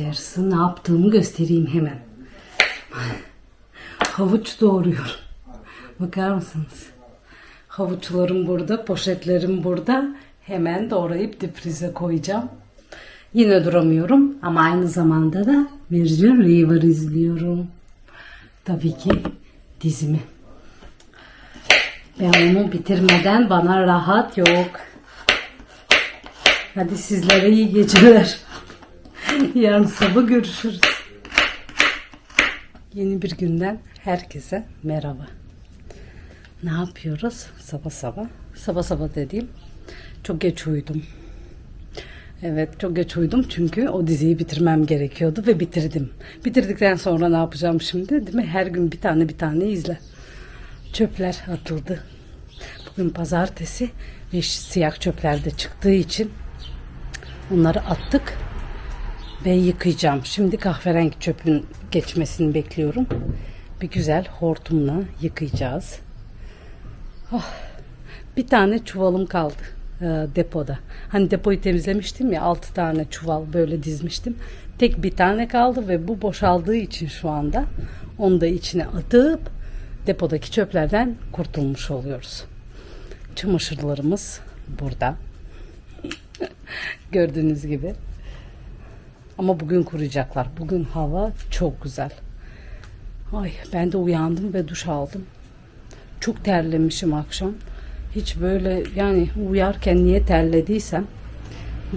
yarısı ne yaptığımı göstereyim hemen. Havuç doğruyorum. Bakar mısınız? Havuçlarım burada, poşetlerim burada. Hemen doğrayıp difrize koyacağım. Yine duramıyorum ama aynı zamanda da Virgin River izliyorum. Tabii ki dizimi. Ben onu bitirmeden bana rahat yok. Hadi sizlere iyi geceler. Yarın sabah görüşürüz. Yeni bir günden herkese merhaba. Ne yapıyoruz sabah sabah? Sabah sabah dediğim çok geç uyudum. Evet çok geç uyudum çünkü o diziyi bitirmem gerekiyordu ve bitirdim. Bitirdikten sonra ne yapacağım şimdi? Değil mi? Her gün bir tane bir tane izle. Çöpler atıldı. Bugün pazartesi ve siyah çöpler de çıktığı için onları attık ve yıkayacağım. Şimdi kahverengi çöpün geçmesini bekliyorum. Bir güzel hortumla yıkayacağız. Ah, bir tane çuvalım kaldı e, depoda. Hani depoyu temizlemiştim ya 6 tane çuval böyle dizmiştim. Tek bir tane kaldı ve bu boşaldığı için şu anda onu da içine atıp depodaki çöplerden kurtulmuş oluyoruz. Çamaşırlarımız burada. Gördüğünüz gibi. Ama bugün kuruyacaklar. Bugün hava çok güzel. Ay ben de uyandım ve duş aldım. Çok terlemişim akşam. Hiç böyle yani uyarken niye terlediysem.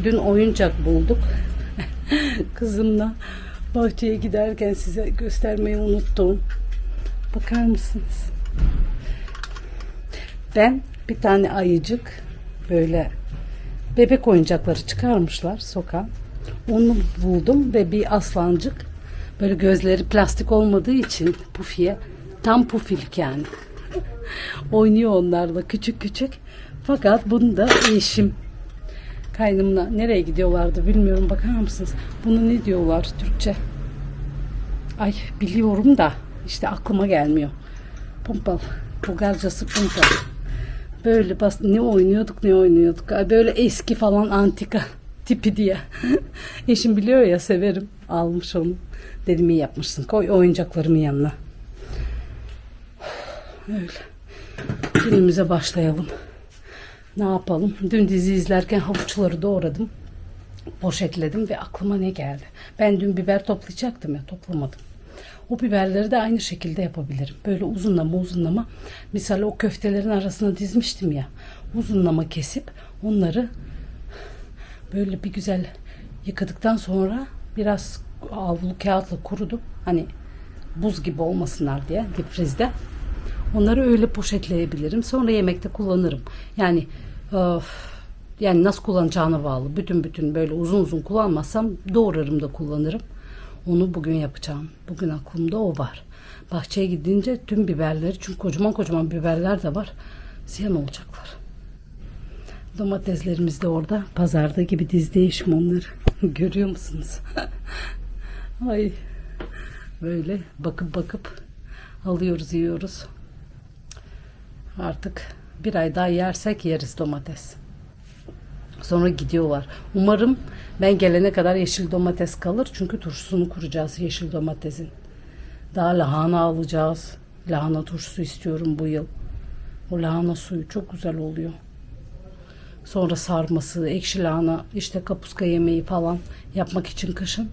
Dün oyuncak bulduk. Kızımla bahçeye giderken size göstermeyi unuttum. Bakar mısınız? Ben bir tane ayıcık böyle bebek oyuncakları çıkarmışlar sokağa. Onu buldum ve bir aslancık böyle gözleri plastik olmadığı için pufiye tam pufilik yani. Oynuyor onlarla küçük küçük. Fakat bunu da eşim kaynımla nereye gidiyorlardı bilmiyorum bakar mısınız? Bunu ne diyorlar Türkçe? Ay biliyorum da işte aklıma gelmiyor. Pumpal. Bulgarcası pumpal. Böyle bas ne oynuyorduk ne oynuyorduk. Böyle eski falan antika tipi diye. Eşim biliyor ya severim. Almış onu. Dedim iyi yapmışsın. Koy oyuncaklarımın yanına. Öyle. Günümüze başlayalım. Ne yapalım? Dün dizi izlerken havuçları doğradım. Poşetledim ve aklıma ne geldi? Ben dün biber toplayacaktım ya toplamadım. O biberleri de aynı şekilde yapabilirim. Böyle uzunlama uzunlama. Misal o köftelerin arasına dizmiştim ya. Uzunlama kesip onları böyle bir güzel yıkadıktan sonra biraz avlu kağıtla kurudu. Hani buz gibi olmasınlar diye difrizde. Onları öyle poşetleyebilirim. Sonra yemekte kullanırım. Yani öf, yani nasıl kullanacağına bağlı. Bütün bütün böyle uzun uzun kullanmazsam doğrarım da kullanırım. Onu bugün yapacağım. Bugün aklımda o var. Bahçeye gidince tüm biberleri çünkü kocaman kocaman biberler de var. Ziyan olacaklar. Domateslerimiz de orada. Pazarda gibi dizdeyişim onları. Görüyor musunuz? Ay. Böyle bakıp bakıp alıyoruz yiyoruz. Artık bir ay daha yersek yeriz domates. Sonra gidiyorlar. Umarım ben gelene kadar yeşil domates kalır. Çünkü turşusunu kuracağız yeşil domatesin. Daha lahana alacağız. Lahana turşusu istiyorum bu yıl. O lahana suyu çok güzel oluyor. Sonra sarması, ekşi lahana, işte kapuska yemeği falan yapmak için kışın.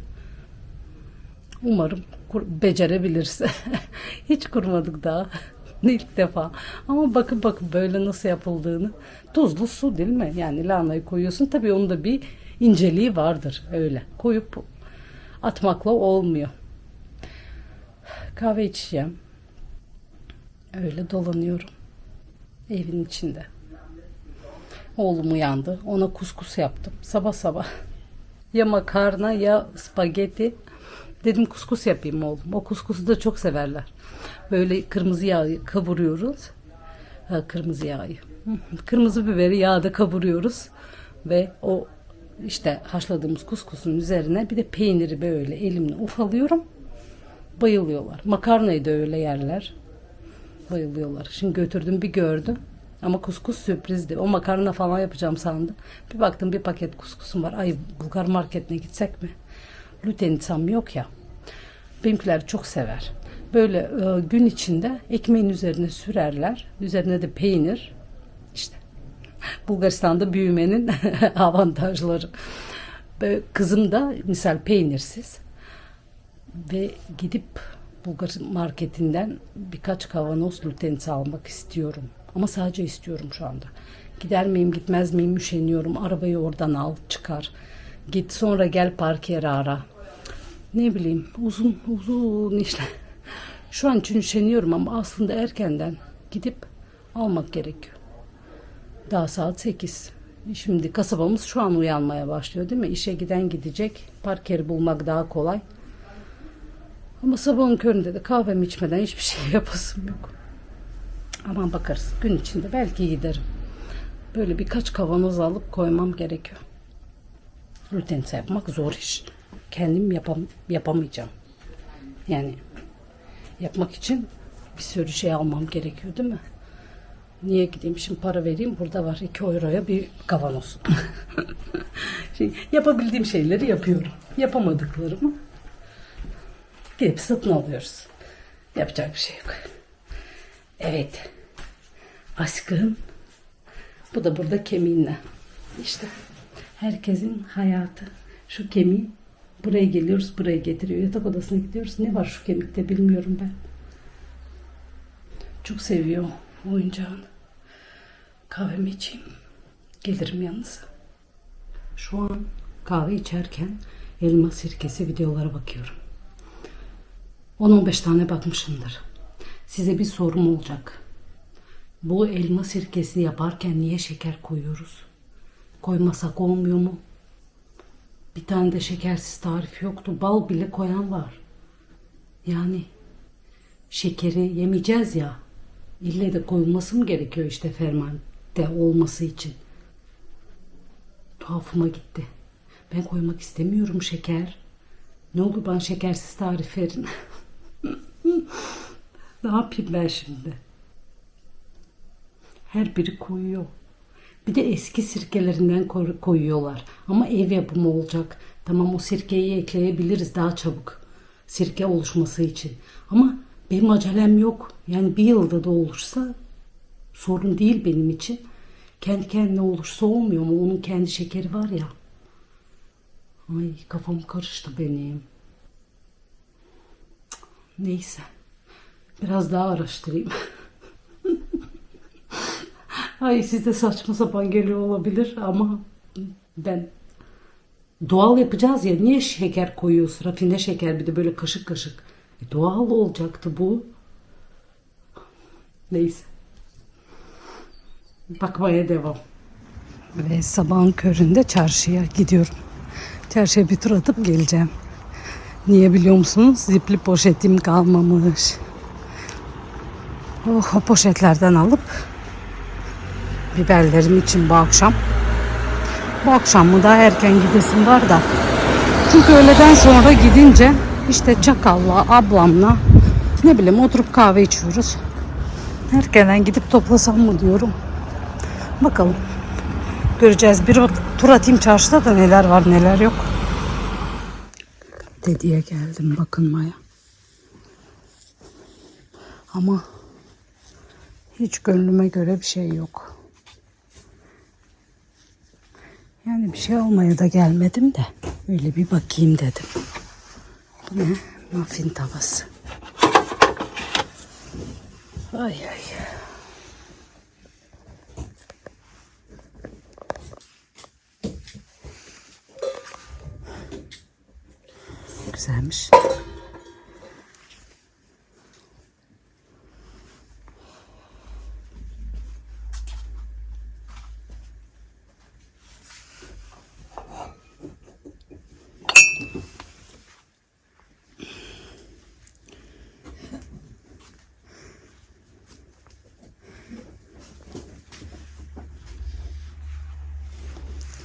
Umarım becerebiliriz. Hiç kurmadık daha. İlk defa. Ama bakın bakın böyle nasıl yapıldığını. Tuzlu su değil mi? Yani lahanayı koyuyorsun. Tabii onun da bir inceliği vardır. Öyle. Koyup atmakla olmuyor. Kahve içeceğim. Öyle dolanıyorum. Evin içinde. Oğlum uyandı. Ona kuskus yaptım. Sabah sabah. Ya makarna ya spagetti. Dedim kuskus yapayım oğlum. O kuskusu da çok severler. Böyle kırmızı yağı kavuruyoruz. Ha, kırmızı yağı. Kırmızı biberi yağda kavuruyoruz. Ve o işte haşladığımız kuskusun üzerine bir de peyniri böyle elimle ufalıyorum. Bayılıyorlar. Makarnayı da öyle yerler. Bayılıyorlar. Şimdi götürdüm bir gördüm. Ama kuskus sürprizdi. O makarna falan yapacağım sandım. Bir baktım bir paket kuskusum var. Ay Bulgar marketine gitsek mi? Lutensam yok ya. Benimkiler çok sever. Böyle e, gün içinde ekmeğin üzerine sürerler. Üzerine de peynir. İşte Bulgaristan'da büyümenin avantajları. Ve kızım da misal peynirsiz ve gidip Bulgar marketinden birkaç kavanoz lutensi almak istiyorum. Ama sadece istiyorum şu anda. Gider miyim gitmez miyim üşeniyorum. Arabayı oradan al çıkar. Git sonra gel park yeri ara. Ne bileyim uzun uzun işler. Şu an için üşeniyorum ama aslında erkenden gidip almak gerekiyor. Daha saat 8. Şimdi kasabamız şu an uyanmaya başlıyor değil mi? İşe giden gidecek. Park yeri bulmak daha kolay. Ama sabahın köründe de kahvemi içmeden hiçbir şey yapasım yok. Aman bakarız. Gün içinde belki giderim. Böyle birkaç kavanoz alıp koymam gerekiyor. Rutense yapmak zor iş. Kendim yapam yapamayacağım. Yani yapmak için bir sürü şey almam gerekiyor değil mi? Niye gideyim şimdi para vereyim burada var 2 euroya bir kavanoz. şey, yapabildiğim şeyleri yapıyorum. Yapamadıklarımı gidip satın alıyoruz. Yapacak bir şey yok. Evet. Aşkım. Bu da burada kemiğinle. İşte herkesin hayatı. Şu kemiği buraya geliyoruz, buraya getiriyor. Yatak odasına gidiyoruz. Ne var şu kemikte bilmiyorum ben. Çok seviyor oyuncağını. Kahvemi içeyim. Gelirim yalnız. Şu an kahve içerken elma sirkesi videolara bakıyorum. 10-15 tane bakmışımdır. Size bir sorum olacak. Bu elma sirkesi yaparken niye şeker koyuyoruz? Koymasak olmuyor mu? Bir tane de şekersiz tarif yoktu. Bal bile koyan var. Yani şekeri yemeyeceğiz ya. İlle de koyulması mı gerekiyor işte fermente olması için? Tuhafıma gitti. Ben koymak istemiyorum şeker. Ne olur bana şekersiz tarif verin. ne yapayım ben şimdi? Her biri koyuyor. Bir de eski sirkelerinden koy- koyuyorlar. Ama ev yapımı olacak. Tamam o sirkeyi ekleyebiliriz daha çabuk. Sirke oluşması için. Ama benim acelem yok. Yani bir yılda da olursa sorun değil benim için. Kendi kendine olursa olmuyor mu? Onun kendi şekeri var ya. Ay kafam karıştı benim. Neyse. Biraz daha araştırayım. Ay size saçma sapan geliyor olabilir ama ben doğal yapacağız ya niye şeker koyuyoruz? Rafine şeker bir de böyle kaşık kaşık. E, doğal olacaktı bu. Neyse. Bakmaya devam. Ve sabahın köründe çarşıya gidiyorum. Çarşıya bir tur atıp geleceğim. Niye biliyor musunuz? Zipli poşetim kalmamış. Oh, o poşetlerden alıp biberlerim için bu akşam. Bu akşam mı daha erken gidesim var da. Çünkü öğleden sonra gidince işte Çakal'la, ablamla ne bileyim oturup kahve içiyoruz. Erkenden gidip toplasam mı diyorum. Bakalım. Göreceğiz. Bir tur atayım çarşıda da neler var neler yok. Dediye geldim bakınmaya. Ama hiç gönlüme göre bir şey yok. Yani bir şey olmaya da gelmedim de öyle bir bakayım dedim. Bu ne? Muffin tavası. Ay ay. Güzelmiş.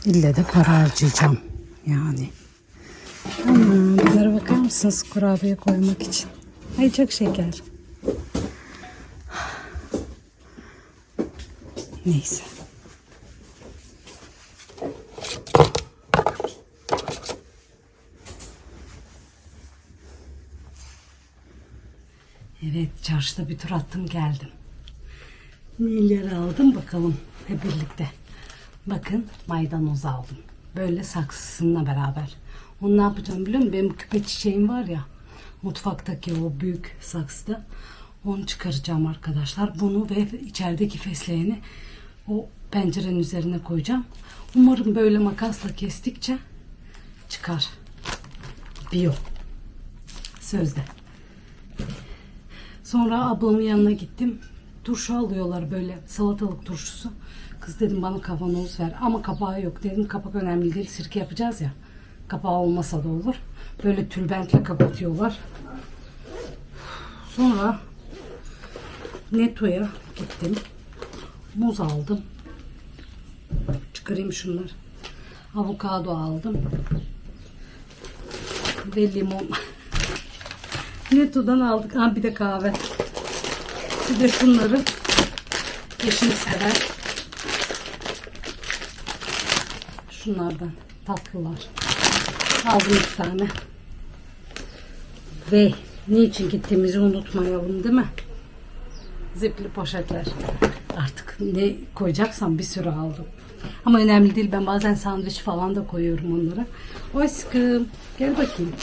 İlle de para harcayacağım. Yani. Ama bunlara bakar mısınız kurabiye koymak için? Ay çok şeker. Neyse. Evet çarşıda bir tur attım geldim. Neler aldım bakalım hep birlikte. Bakın maydanoz aldım. Böyle saksısınla beraber. Onu ne yapacağım biliyor musun? Benim küpe çiçeğim var ya. Mutfaktaki o büyük saksıda. Onu çıkaracağım arkadaşlar. Bunu ve içerideki fesleğeni o pencerenin üzerine koyacağım. Umarım böyle makasla kestikçe çıkar. Bio. Sözde. Sonra ablamın yanına gittim. Turşu alıyorlar böyle salatalık turşusu. Kız dedim bana kavanoz ver ama kapağı yok dedim. Kapak önemli değil sirke yapacağız ya. Kapağı olmasa da olur. Böyle tülbentle kapatıyorlar. Sonra Neto'ya gittim. Muz aldım. Çıkarayım şunları. Avokado aldım. Ve limon. Neto'dan aldık. Ha bir de kahve. Bir de şunları eşim sever. Şunlardan tatlılar. Aldım iki tane. Ve niçin gittiğimizi unutmayalım değil mi? Zipli poşetler. Artık ne koyacaksam bir sürü aldım. Ama önemli değil. Ben bazen sandviç falan da koyuyorum onlara. Aşkım gel bakayım.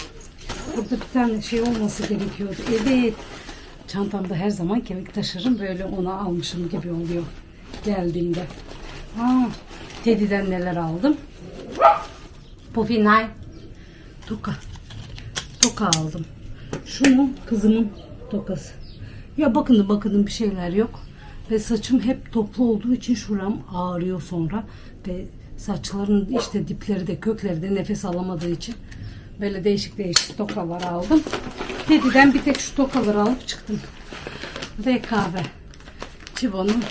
Burada bir tane şey olması gerekiyordu. Evet. Çantamda her zaman kemik taşırım. Böyle ona almışım gibi oluyor. Geldiğimde. Aa, Teddy'den neler aldım. Nine. Toka. Toka aldım. Şunu kızımın tokası. Ya bakın bakın bir şeyler yok. Ve saçım hep toplu olduğu için şuram ağrıyor sonra. Ve saçların işte dipleri de kökleri de nefes alamadığı için böyle değişik değişik tokalar aldım. Teddy'den bir tek şu tokaları alıp çıktım. Ve kahve. Chivo'nun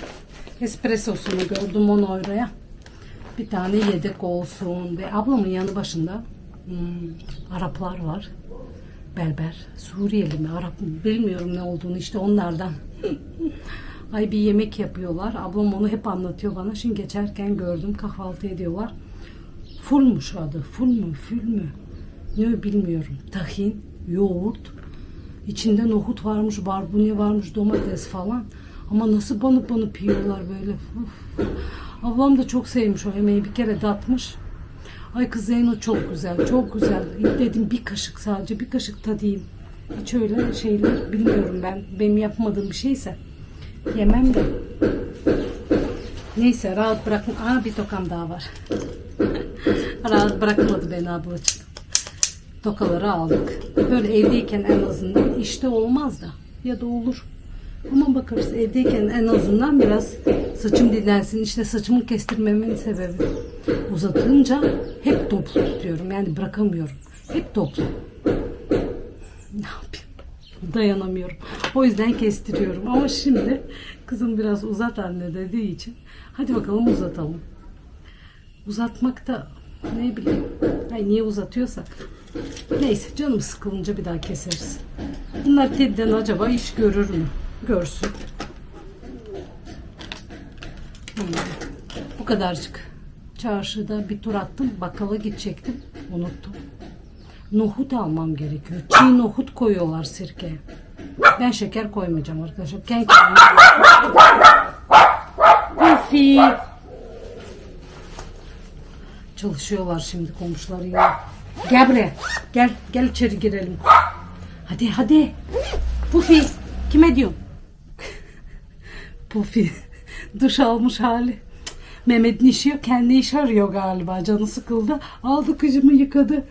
espressosunu gördüm 10 euroya. Bir tane yedek olsun. Ve ablamın yanı başında hmm, Araplar var. Berber, Suriyeli mi, Arap mı bilmiyorum ne olduğunu işte onlardan. Ay bir yemek yapıyorlar. Ablam onu hep anlatıyor bana. Şimdi geçerken gördüm kahvaltı ediyorlar. Fulmuş adı. Ful mü, fül mü? Ne bilmiyorum. Tahin, yoğurt. İçinde nohut varmış, barbunya varmış, domates falan. Ama nasıl banıp banıp yiyorlar böyle. Uf. Ablam da çok sevmiş o yemeği. Bir kere datmış. Ay kız Zeyno çok güzel, çok güzel. Dedim bir kaşık sadece, bir kaşık tadayım. Hiç öyle şeyler bilmiyorum ben. Benim yapmadığım bir şeyse yemem de. Neyse rahat bırakın. Aa bir tokam daha var. rahat bırakmadı beni ablacığım. Tokaları aldık. Böyle evdeyken en azından işte olmaz da ya da olur. Ama bakarız evdeyken en azından biraz saçım dinlensin. İşte saçımı kestirmemin sebebi. Uzatınca hep toplu tutuyorum. Yani bırakamıyorum. Hep toplu. Ne yapayım? Dayanamıyorum. O yüzden kestiriyorum. Ama şimdi kızım biraz uzat anne dediği için hadi bakalım uzatalım. Uzatmak da ne bileyim. Ay niye uzatıyorsak. Neyse canım sıkılınca bir daha keseriz. Bunlar Teddy'den acaba iş görür mü? Görsün. Bu kadarcık. Çarşıda bir tur attım. Bakkala gidecektim. Unuttum. Nohut almam gerekiyor. Çiğ nohut koyuyorlar sirkeye. Ben şeker koymayacağım arkadaşlar. Kendi Pufi. Çalışıyorlar şimdi komşular yine. Gel buraya. Gel. Gel içeri girelim. Hadi hadi. Pufi. Kime diyorsun? Pufi. Duş almış hali. Mehmet'in işi yok. Kendi iş arıyor galiba. Canı sıkıldı. Aldı kızımı yıkadı.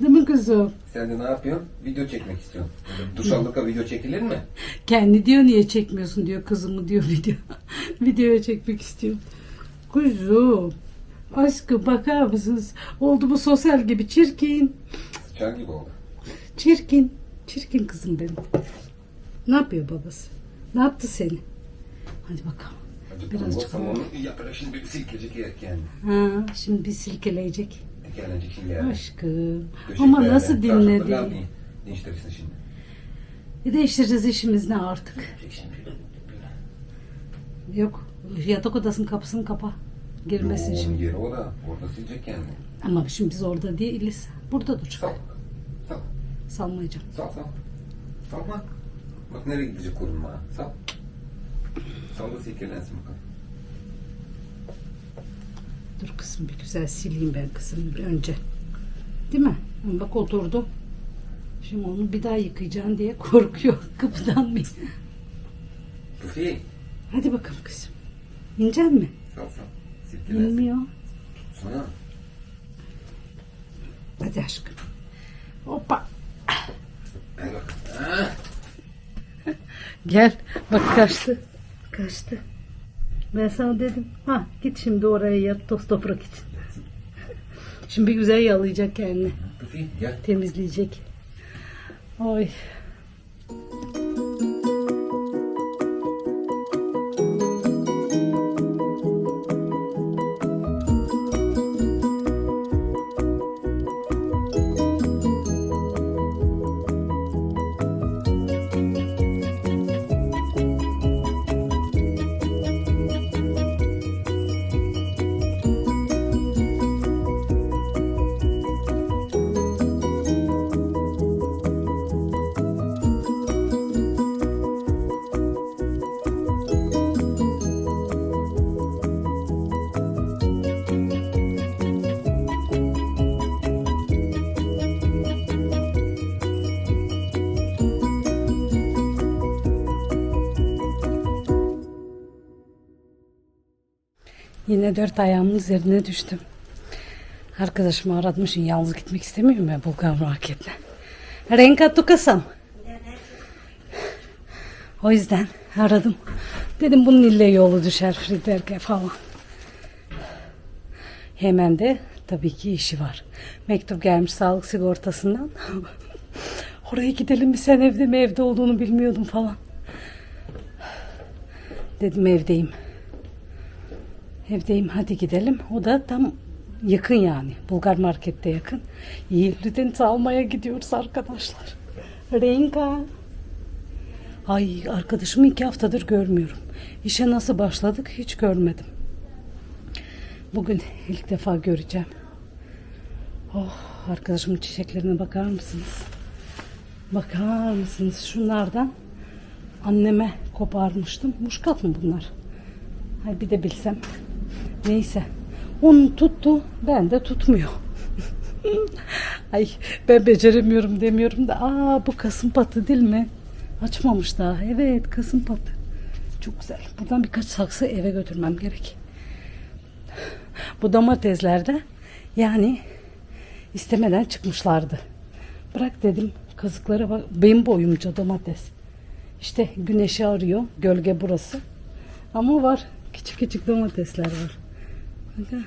Değil mi kızım? Sen de ne yapıyorsun? Video çekmek istiyorsun. Böyle Duş aldıkça video çekilir mi? Kendi diyor niye çekmiyorsun diyor kızımı diyor video. Videoya çekmek istiyor. Kuzum. Aşkım bakar mısınız? Oldu bu sosyal gibi çirkin. Çar gibi oldu. Çirkin. Çirkin kızım benim. Ne yapıyor babası? Ne yaptı seni? Hadi bakalım. Acık Birazcık Birazcık onu şimdi bir silkecek yer kendi. Ha, şimdi bir silkeleyecek. Tekerlenecek şimdi yani. Aşkım. Döşek Ama yerden, nasıl dinledi? Değiştirirsin şimdi. Bir değiştireceğiz işimiz ne artık? Şimdi böyle, böyle. Yok. Yatak odasının kapısını kapa. Girmesin Yo, şimdi. Yeri o da. Orada silecek kendi. Ama şimdi biz orada değiliz. Burada dur. Sal. Sal. Salmayacağım. Sal sal. Salma. Bak nereye gidecek korunma. Sal. Da silkelensin bakalım. Dur kızım bir güzel sileyim ben kızım bir önce. Değil mi? Bak oturdu. Şimdi onu bir daha yıkayacaksın diye korkuyor. Kapıdan bir. Rufi. Hadi bakalım kızım. İnecek mi? Sal sal. Silkelensin. İnmiyor. Sana. Hadi aşkım. Hoppa. Gel. Bak kaçtı. Kaçtı. Ben sana dedim. Ha git şimdi oraya yat toz toprak için. Şimdi bir güzel yalayacak kendini. Gel. Temizleyecek. Oy. Yine dört ayağımın üzerine düştüm. Arkadaşımı şimdi yalnız gitmek istemiyorum ya Bulgar marketine. Renka tukasam. O yüzden aradım. Dedim bunun ille yolu düşer Friederike falan. Hemen de tabii ki işi var. Mektup gelmiş sağlık sigortasından. Oraya gidelim mi sen evde mi evde olduğunu bilmiyordum falan. Dedim evdeyim. Evdeyim hadi gidelim. O da tam yakın yani. Bulgar markette yakın. Yiğitli'den almaya gidiyoruz arkadaşlar. Renka. Ay arkadaşımı iki haftadır görmüyorum. İşe nasıl başladık hiç görmedim. Bugün ilk defa göreceğim. Oh arkadaşımın çiçeklerine bakar mısınız? Bakar mısınız şunlardan anneme koparmıştım. Muşkat mı bunlar? Hay bir de bilsem. Neyse. Onu tuttu. Ben de tutmuyor. Ay ben beceremiyorum demiyorum da. Aa bu kasım patı değil mi? Açmamış daha. Evet kasım patı. Çok güzel. Buradan birkaç saksı eve götürmem gerek. Bu domateslerde yani istemeden çıkmışlardı. Bırak dedim kazıklara bak. Benim boyumca domates. İşte güneşi arıyor. Gölge burası. Ama var. Küçük küçük domatesler var. Bakın.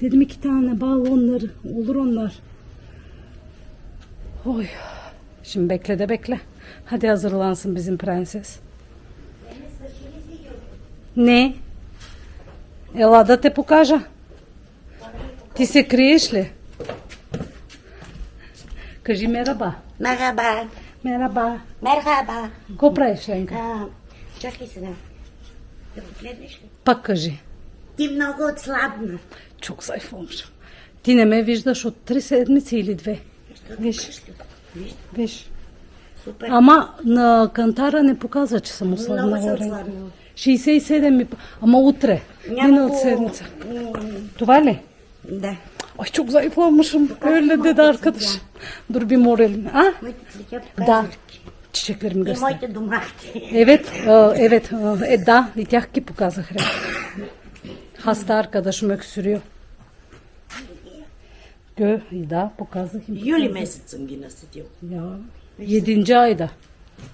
Dedim iki tane bağlı onları. Olur onlar. Oy. Şimdi bekle de bekle. Hadi hazırlansın bizim prenses. Не. Ела да те покажа. Ти се криеш ли? Кажи мераба. Merhaba. Мераба. Merhaba. Какво правиш, Ленка? А, чакай сега. Да го гледнеш ли? Пак кажи. Ти много отслабна. Чук зайф момче. Ти не ме виждаш от три седмици или две. Защо Виж. виж. Виж, Виж. супер. Ама на кантара не показва, че съм много ослабнала. се Ленка. отслабнала. 67 ми... Ама утре. Миналата седмица. М, Това ли? Да. Ay çok zayıflamışım. Öyle dedi arkadaş. Dur bir moralim. Ha? Моите цветя Да. показваш. Çiçeklerimi И göster. моите домашни. Evet, e, evet. e, E, da, и тях ki показах. Рем. Hasta arkadaşım öksürüyor. Gö, и да, показах им. Юли месец съм ги насъдил. Ya, yedinci ayda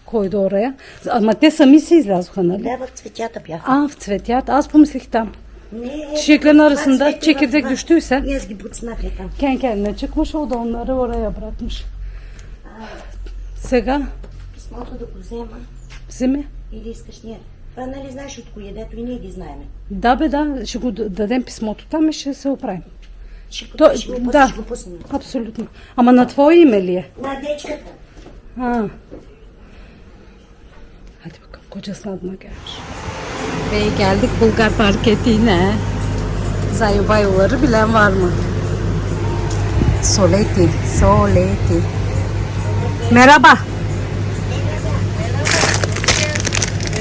koydu oraya. Ama te sami se излязоха, нали? Да, в цветята бяха. А, в цветят. Аз помислих там. Не, Çiçeklerin това arasında цвете в çekirdek това. düştüyse Ние с ги буцнахме там. kendi kendine çıkmış o da onları oraya bırakmış. Сега Писмото да го взема вземи. или искаш ние. Това нали знаеш от кои, дето и ние ги знаем. Да, бе, да, ще го д- дадем писмото там и ще се оправим. Ще, То, ще го, да, ще го пуснем. абсолютно. Ама на твое име ли е? На дечката. Ha. Hadi bakalım kocasının adına gelmiş. Ve geldik Bulgar marketine. Zayubayuları bilen var mı? Soleti, Soleti. Merhaba.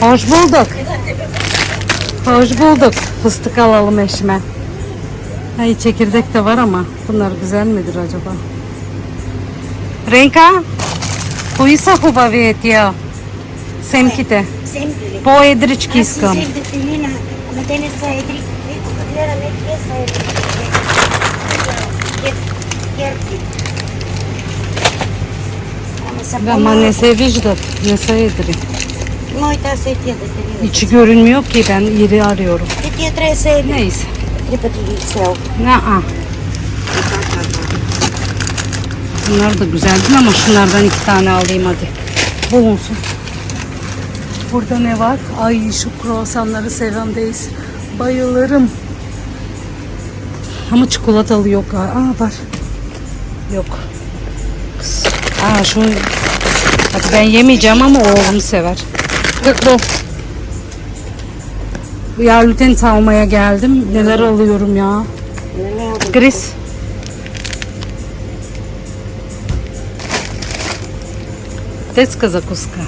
Hoş bulduk. Hoş bulduk. Fıstık alalım eşime. Ay çekirdek de var ama bunlar güzel midir acaba? Renka, Huisa hubavijet ja. Semkite. Семпили. Po edrički iskam. Аз си взех детелина, ама те не са едри. Ето, като гледам, е, тия са едри. Гер- Герки. Ама са Ama по-малко. ne sevicdat, ne İçi görünmüyor ki ben yeri arıyorum. Neyse. Repeti Bunlar da güzeldi ama şunlardan iki tane alayım hadi. Bu olsun. Burada ne var? Ay şu kruvasanları sevendeyiz. Bayılırım. Ama çikolatalı yok. Aa var. Yok. Kız. Aa şu Hadi ben yemeyeceğim ama oğlum sever. Kıklo. Ya lüten almaya geldim. Neler alıyorum ya. Не ме обича. Gris. Детска закуска.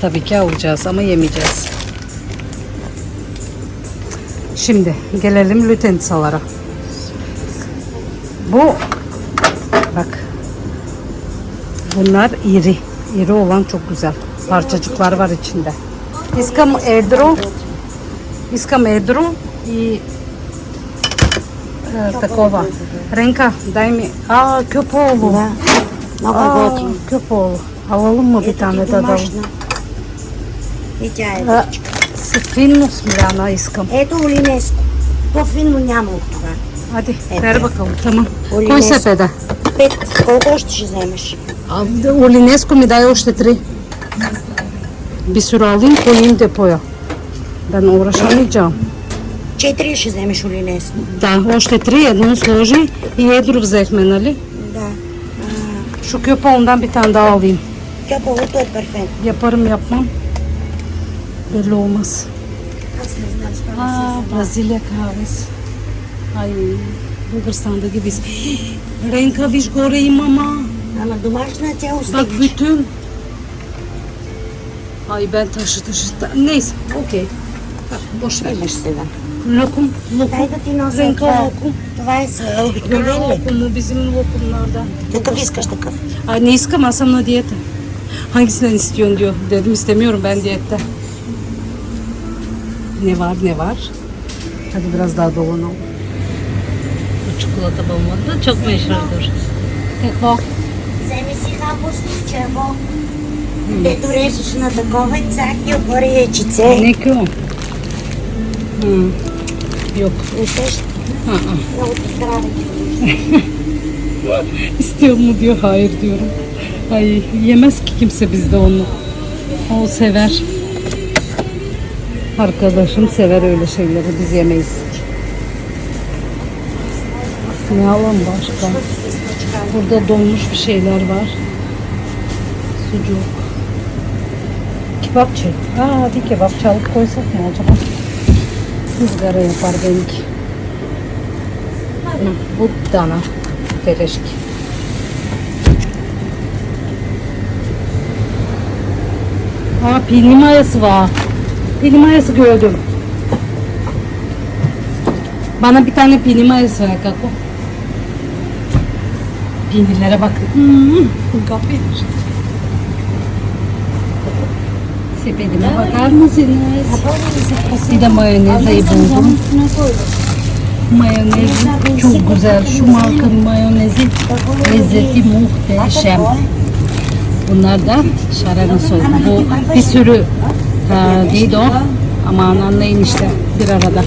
Tabii ki alacağız ama yemeyeceğiz. Şimdi gelelim lütensalara. Bu bak bunlar iri. İri olan çok güzel. Parçacıklar var içinde. Искам едро. Искам едро и е, такова. Ренка, дай ми. А, köpoğlu. Да. Много е Aa, готино. köpoğlu. Alalım mı bir tane ти tadalım? домашна. И тя е. А, Финно смляна искам. Ето Олинеско. По-финно няма от това. Hadi ver bakalım tamam. Koy sepede. Пет. Колко още ще вземеш? Олинеско ми дай още три. Bir sürü alayım koyayım depoya. Ben uğraşamayacağım. 4 zemiš u linesnu. Da, ošte tri, jednu složi i jedru vzekmen, ali? Da. Şu köpe bir tane daha alayım. Köpe o perfekt. Yaparım yapmam. Belli olmaz. Aa, Brezilya kahvesi. Ay, Bulgaristan'da gibiyiz. Renkaviş goreyi mama. Ama domaçna te Bak bütün Ay ben taşı taşı. Neyse, okey. Bak, boş ver. Имаш сега. Lokum, lokum. Дай да ти нося Renka това. lokum. Това е с Göre обикновен ли? lokumu bizim lokumlardan. Какъв искаш такъв? Ay ne istem alsam da diyete. Hangisinden istiyorsun diyor. Dedim istemiyorum ben diyette. Ne var ne var. Hadi biraz daha dolanalım. Bu çikolata bombalı da çok meşhurdur. Какво? Вземи си хапусто черво. Дето режеш на такова и цак и отгоре яйчице. Ne ki o? Hı. Yok. Усеща. Hı hı. Много ти здраве. İstiyor mu diyor. Hayır diyorum. Ay yemez ki kimse bizde onu. O sever. Arkadaşım sever öyle şeyleri. Biz yemeyiz. Ne alalım başka? Burada donmuş bir şeyler var. Sucuk. Kebapçı. Aa bir kebapçı alıp koysak mı acaba? Izgara yapar belki. Bu dana. Tereşki. Aa pilli mayası var. Pilli mayası gördüm. Bana bir tane pilli mayası ver kako. Pillilere bak. Hmm, kapıyı. Sepetime bakar mısınız? Bir de mayonezi buldum. Mayonezi çok güzel. Şu markanın mayonezi lezzeti muhteşem. Bunlar da şarana sosu. Bu bir sürü e, neydi o? Aman anlayın işte bir arada.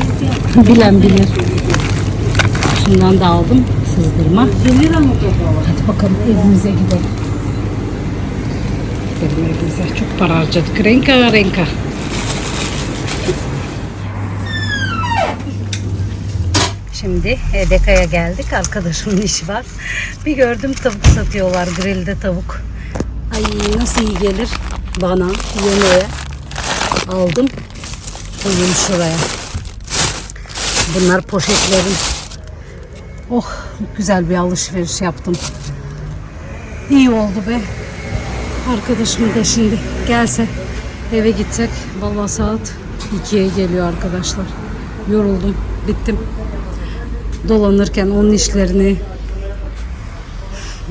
Bilen bilir. Şundan da aldım sızdırma. Hadi bakalım evimize gidelim. Gidelim evimize. Çok para harcadık. Renka renka. Şimdi Edeka'ya geldik. Arkadaşımın işi var. Bir gördüm tavuk satıyorlar. Grillde tavuk. Ay nasıl iyi gelir bana yemeğe. Aldım. Koyayım şuraya. Bunlar poşetlerim. Oh güzel bir alışveriş yaptım. İyi oldu be. Arkadaşım da şimdi gelse Eve gitsek vallahi saat 2'ye geliyor arkadaşlar. Yoruldum, bittim. Dolanırken onun işlerini,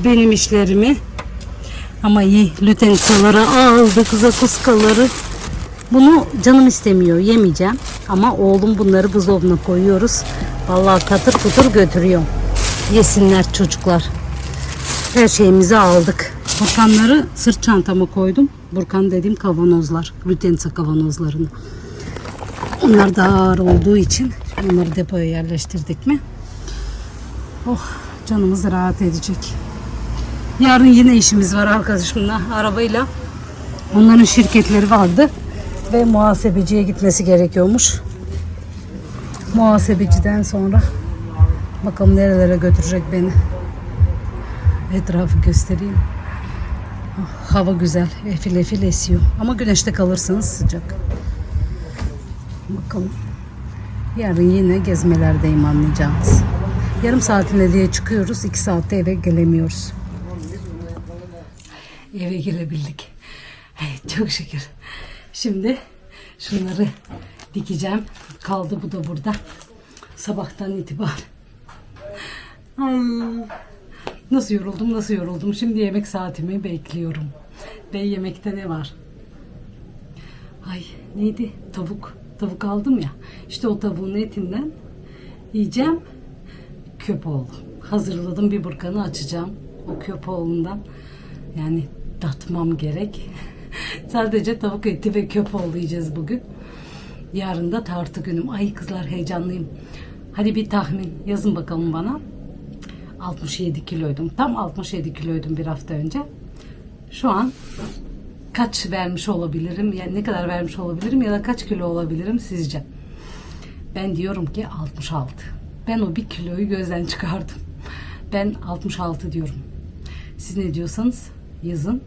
benim işlerimi ama iyi lütenitaları aldık, zakuskaları. Bunu canım istemiyor, yemeyeceğim. Ama oğlum bunları buzdolabına koyuyoruz. Vallahi katır kutur götürüyor. Yesinler çocuklar. Her şeyimizi aldık. Burkanları sırt çantama koydum. Burkan dediğim kavanozlar. Lütenisa kavanozlarını. Onlar daha ağır olduğu için onları depoya yerleştirdik mi? Oh canımız rahat edecek. Yarın yine işimiz var arkadaşımla arabayla. Onların şirketleri vardı ve muhasebeciye gitmesi gerekiyormuş. Muhasebeciden sonra bakalım nerelere götürecek beni. Etrafı göstereyim. Hava güzel, efil efil esiyor. Ama güneşte kalırsanız sıcak. Bakalım. Yarın yine gezmelerdeyim anlayacağınız. Yarım saatine diye çıkıyoruz. iki saatte eve gelemiyoruz. Eve gelebildik. Çok şükür. Şimdi şunları dikeceğim. Kaldı bu da burada. Sabahtan itibaren. Ay, nasıl yoruldum nasıl yoruldum. Şimdi yemek saatimi bekliyorum. Ve yemekte ne var? Ay neydi? Tavuk. Tavuk aldım ya. İşte o tavuğun etinden yiyeceğim. Köpoğlu. Hazırladım bir burkanı açacağım. O köpoğlundan. Yani tatmam gerek. Sadece tavuk eti ve köpoğlu yiyeceğiz bugün. Yarın da tartı günüm. Ay kızlar heyecanlıyım. Hadi bir tahmin yazın bakalım bana. 67 kiloydum. Tam 67 kiloydum bir hafta önce. Şu an kaç vermiş olabilirim? Yani ne kadar vermiş olabilirim ya da kaç kilo olabilirim sizce? Ben diyorum ki 66. Ben o bir kiloyu gözden çıkardım. Ben 66 diyorum. Siz ne diyorsanız yazın.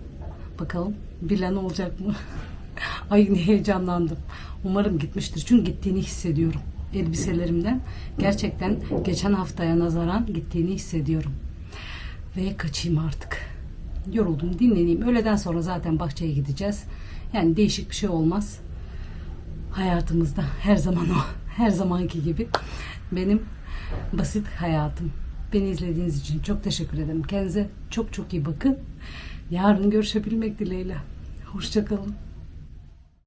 Bakalım bilen olacak mı? Ay ne heyecanlandım. Umarım gitmiştir. Çünkü gittiğini hissediyorum. Elbiselerimden gerçekten geçen haftaya nazaran gittiğini hissediyorum. Ve kaçayım artık. Yoruldum dinleneyim. Öğleden sonra zaten bahçeye gideceğiz. Yani değişik bir şey olmaz. Hayatımızda her zaman o. Her zamanki gibi. Benim basit hayatım. Beni izlediğiniz için çok teşekkür ederim. Kendinize çok çok iyi bakın. Yarın görüşebilmek dileğiyle. Hoşçakalın.